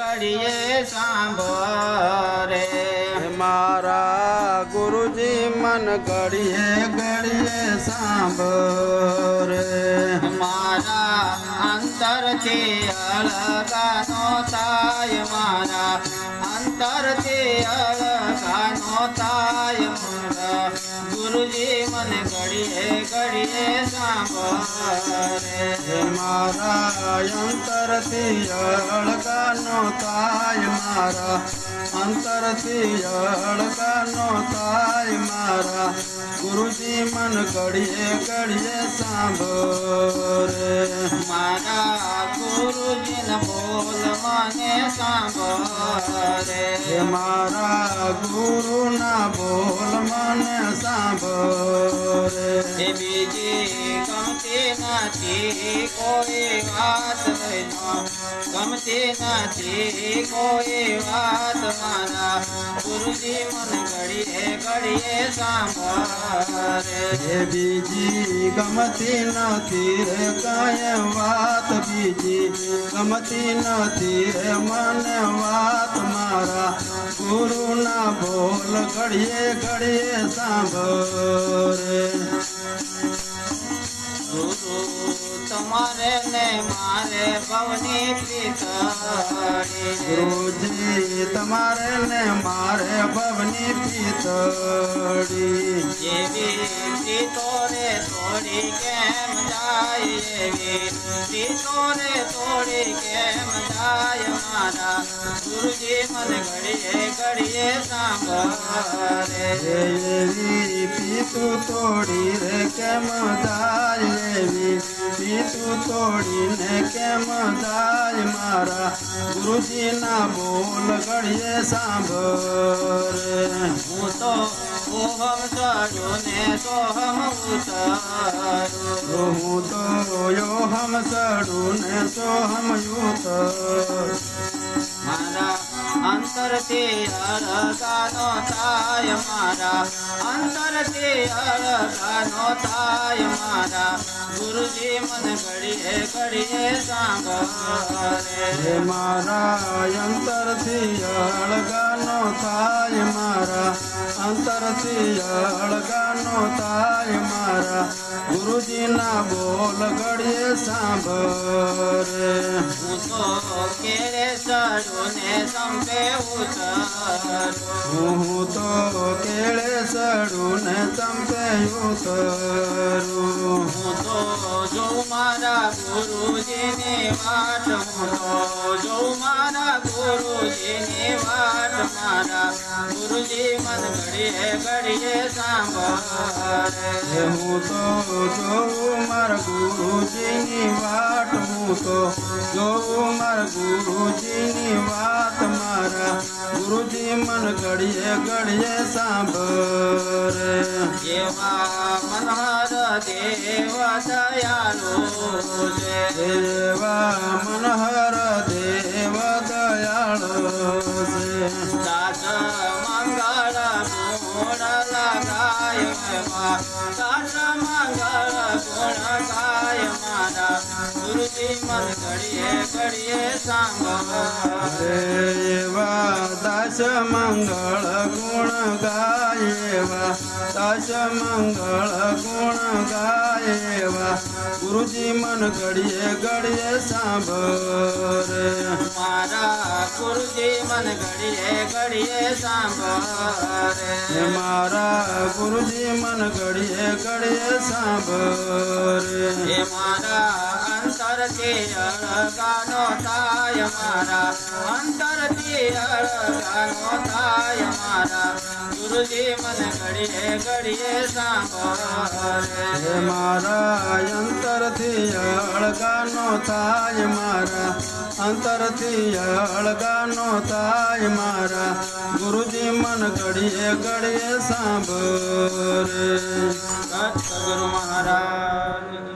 ઘડીએ સાંભળે મારા ગુરુજી મન ઘડીએ ઘડીએ સાંભરે. મારા અંતરથી અલગાનો થાય મારા અંતરથી અલગાનો થાય. ગુરુજી, મને ઘડીએ ઘડીએ સાંભળે. મારા અંતરથી અળગાનો થાય મારા. અંતરથી અળગાનો થાય મારા. ગુરુજી, મન ઘડીએ ઘડીએ સાંભળે. મારા ગુરુજીને બોલ મને સાંભળે હે મારા ગુરુના બોલ મને સાંભળે. એ બીજી ગમતી નથી કોઈ વાત ગમતી નથી કોઈ વાત મારા. ગુરુજી મને ઘડીએ ઘડીએ સાંભળે. હે બીજી ગમતી નથી રે કાંઈ વાત બીજી ગમતી નથી રે મને વાત મારા. ગુરુના બોલ ઘડીએ ઘડીએ સાંભળે. તમારે ને મારે ભવની પ્રીતડી ગુરુજી, તમારે ને મારે ભવની પીતળી એવી પ્રીતો રે તોડી કેમ જાય એવી પ્રીતો રે તોડી કેમ જાય મારા ગુરુજી મને ઘડીએ ઘડીએ સાંભળે પીતું છોડીને કેમ જાય મારા? ગુરુજીના બોલ ઘડીએ સાંભળ હું તો ઓહમ ચડ્યો ને સોહમ ઉતરું. હું તો યો હમ સડું ને તો હમ યુત મારા તે અરગાનો થાય મારા. અંતર તે અરગાનો થાય મારા. ગુરુજી મન ઘડીએ ઘડીએ સાંભળે. મારા, અંતરથી અંતરથી અળગાનો થાય મારા અંતરથી અળગાનો થાય મારા ગુરુજીના બોલ ગળીએ સાંભળે હું તો કેળે ચડું ને સંપે ઉતરું હું તો કેળે સડું ને ચંપે ઉતરું હું તો જોઉં મારા ગુરુજીને વાટ હું જો મારા ગુરુજીની વાટ મારા, ગુરુજી મન ઘડીએ ઘડીએ સાંભળે. હું તો જોઉં મારા ગુરુજીની વાટ હું તો જોઉં મારા ગુરુજીની વાત મારા ગુરુજી મન ઘડીએ ઘડીએ સાંભળે એવા મનહર દેવ દયાળુ છે. દેવા મનહર દેવ દયાળો છે. દાસ મંગળ એવા દાસ મંગળ ગુણ ગાય મારા ગુરુજી મન ઘડીએ ઘડીએ સાંભળે એવા દાસ મંગળ ગુણ ગાયેવા ગુરુજી મન ઘડીએ ઘડીએ સાંભળે ગુરુજી મન ઘડીએ ઘડીએ સાંભળે. મારા ગુરુજી મન ઘડીએ ઘડીએ સાંભળે. મારા મારા અંતરથી અળગાનો થાય મારા. અંતરથી અળગાનો થાય મારા. ગુરુજી મને ઘડીએ ઘડીએ સાંભળે. મારા અંતરથી અળગાનો થાય મારા. અંતરથી અળગાનો થાય મારા. ગુરુજી મન ઘડીએ ઘડીએ સાંભળે. સદગુરુ મહારાજ